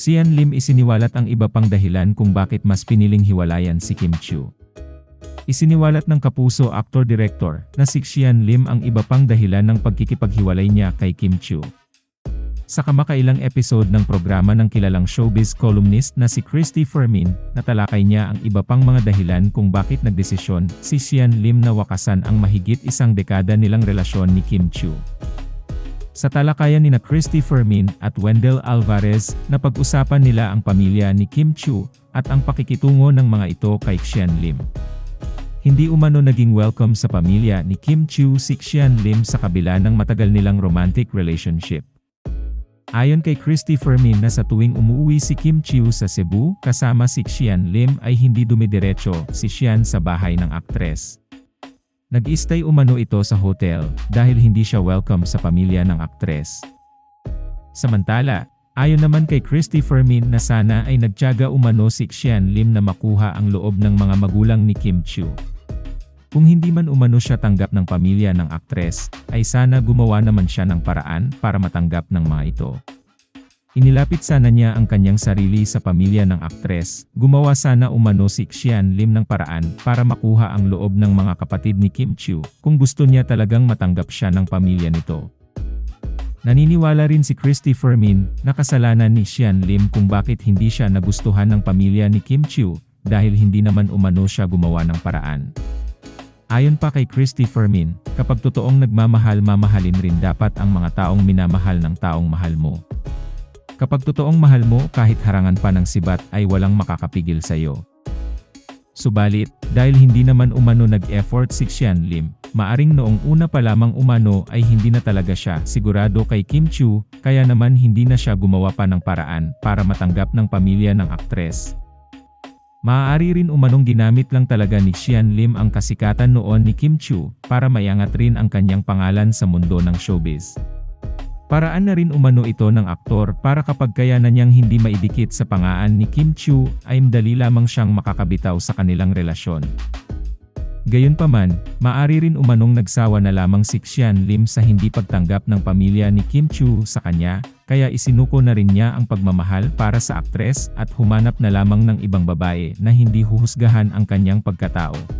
Sian Lim isiniwalat ang iba pang dahilan kung bakit mas piniling hiwalayan si Kim Chiu. Isiniwalat ng kapuso actor-director na si Xian Lim ang iba pang dahilan ng pagkikipaghiwalay niya kay Kim Chiu. Sa kamakailang episode ng programa ng kilalang showbiz columnist na si Christy Fermin, natalakay niya ang iba pang mga dahilan kung bakit nagdesisyon si Xian Lim na wakasan ang mahigit isang dekada nilang relasyon ni Kim Chiu. Sa talakayan ni na Christy Fermin at Wendell Alvarez, napag-usapan nila ang pamilya ni Kim Chiu at ang pakikitungo ng mga ito kay Xian Lim. Hindi umano naging welcome sa pamilya ni Kim Chiu si Xian Lim sa kabila ng matagal nilang romantic relationship. Ayon kay Christy Fermin na sa tuwing umuwi si Kim Chiu sa Cebu kasama si Xian Lim ay hindi dumidiretso si Xian sa bahay ng aktres. Nag-stay umano ito sa hotel dahil hindi siya welcome sa pamilya ng aktres. Samantala, ayon naman kay Christy Fermin na sana ay nagtyaga umano si Xian Lim na makuha ang loob ng mga magulang ni Kim Chiu. Kung hindi man umano siya tanggap ng pamilya ng aktres, ay sana gumawa naman siya ng paraan para matanggap ng mga ito. Inilapit sana niya ang kanyang sarili sa pamilya ng aktres, gumawa sana umano si Xian Lim ng paraan para makuha ang loob ng mga kapatid ni Kim Chiu kung gusto niya talagang matanggap siya ng pamilya nito. Naniniwala rin si Christy Fermin na kasalanan ni Xian Lim kung bakit hindi siya nagustuhan ng pamilya ni Kim Chiu dahil hindi naman umano siya gumawa ng paraan. Ayon pa kay Christy Fermin, kapag totoong nagmamahal mamahalin rin dapat ang mga taong minamahal ng taong mahal mo. Kapag totoong mahal mo kahit harangan pa ng sibat ay walang makakapigil sa iyo. Subalit, dahil hindi naman umano nag-effort si Xian Lim, maaring noong una pa lamang umano ay hindi na talaga siya sigurado kay Kim Chiu, kaya naman hindi na siya gumawa pa ng paraan para matanggap ng pamilya ng aktres. Maaari rin umanong ginamit lang talaga ni Xian Lim ang kasikatan noon ni Kim Chiu para mayangat rin ang kanyang pangalan sa mundo ng showbiz. Paraan na rin umano ito ng aktor para kapag kaya na niyang hindi maidikit sa pangaan ni Kim Chiu ay madali lamang siyang makakabitaw sa kanilang relasyon. Gayunpaman, maari rin umanong nagsawa na lamang si Xian Lim sa hindi pagtanggap ng pamilya ni Kim Chiu sa kanya, kaya isinuko na rin niya ang pagmamahal para sa aktres at humanap na lamang ng ibang babae na hindi huhusgahan ang kanyang pagkatao.